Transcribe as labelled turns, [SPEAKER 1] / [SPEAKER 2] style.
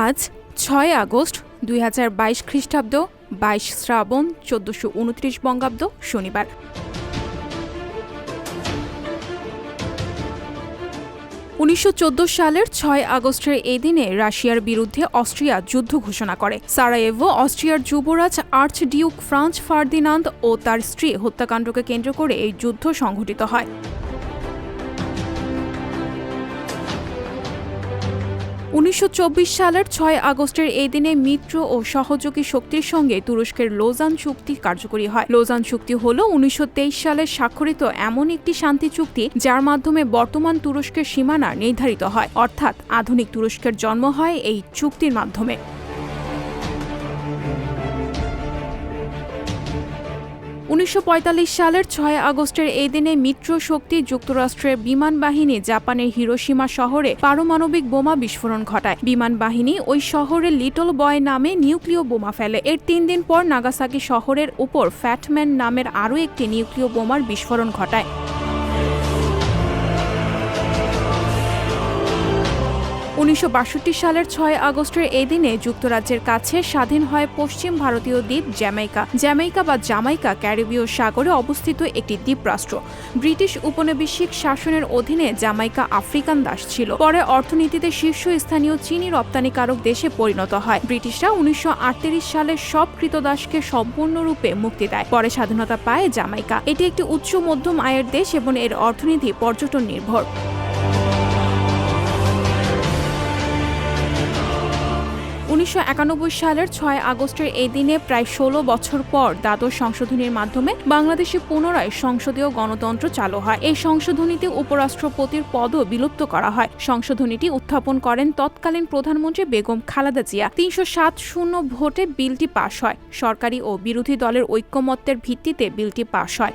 [SPEAKER 1] আজ ছয় আগস্ট দুই হাজার বাইশ খ্রিস্টাব্দ, বাইশ শ্রাবণ, চোদ্দশো উনত্রিশ বঙ্গাব্দ শনিবার। উনিশশো চোদ্দ সালের ছয় আগস্টের এই দিনে রাশিয়ার বিরুদ্ধে অস্ট্রিয়া যুদ্ধ ঘোষণা করে। সারায়েভো অস্ট্রিয়ার যুবরাজ আর্চ ডিউক ফ্রান্স ফার্দিনান্দ ও তার স্ত্রী হত্যাকাণ্ডকে কেন্দ্র করে এই যুদ্ধ সংঘটিত হয়। উনিশশো চব্বিশ সালের ছয় আগস্টের এই দিনে মিত্র ও সহযোগী শক্তির সঙ্গে তুরস্কের লোজান চুক্তি কার্যকরী হয়। লোজান চুক্তি হল উনিশশো সালে স্বাক্ষরিত এমন একটি শান্তি চুক্তি যার মাধ্যমে বর্তমান তুরস্কের সীমানা নির্ধারিত হয়। অর্থাৎ আধুনিক তুরস্কের জন্ম হয় এই চুক্তির মাধ্যমে। উনিশশো পঁয়তাল্লিশ সালের ছয় আগস্টের এই দিনে মিত্র শক্তি যুক্তরাষ্ট্রের বিমান বাহিনী জাপানের হিরোসীমা শহরে পারমাণবিক বোমা বিস্ফোরণ ঘটায়। বিমান বাহিনী ওই শহরে লিটল বয় নামে নিউক্লিয় বোমা ফেলে। এর তিন দিন পর নাগাসাকি শহরের উপর ফ্যাটম্যান নামের আরও একটি নিউক্লিয় বোমার বিস্ফোরণ ঘটায়। উনিশশো বাষট্টি সালের ছয় আগস্টের এই দিনে যুক্তরাজ্যের কাছে স্বাধীন হয় পশ্চিম ভারতীয় দ্বীপ জ্যামাইকা। জ্যামাইকা বা জামাইকা ক্যারিবীয় সাগরে অবস্থিত একটি দ্বীপরাষ্ট্র। ব্রিটিশ উপনিবেশিক শাসনের অধীনে জামাইকা আফ্রিকান দাস ছিল। পরে অর্থনীতিতে শীর্ষস্থানীয় চিনি রপ্তানিকারক দেশে পরিণত হয়। ব্রিটিশরা উনিশশো সালে সব কৃতদাসকে সম্পূর্ণরূপে মুক্তি দেয়। পরে স্বাধীনতা পায় জামাইকা এটি একটি উচ্চ মধ্যম আয়ের দেশ এবং এর অর্থনীতি পর্যটন নির্ভর। উনিশশো একানব্বই সালের ছয় আগস্টের এই দিনে প্রায় ষোলো বছর পর দ্বাদশ সংশোধনীর মাধ্যমে বাংলাদেশে পুনরায় সংসদীয় গণতন্ত্র চালু হয়। এই সংশোধনীতে উপরাষ্ট্রপতির পদও বিলুপ্ত করা হয়। সংশোধনীটি উত্থাপন করেন তৎকালীন প্রধানমন্ত্রী বেগম খালেদা জিয়া। তিনশো সাত শূন্য ভোটে বিলটি পাশ হয়। সরকারি ও বিরোধী দলের ঐক্যমত্যের ভিত্তিতে বিলটি পাশ হয়।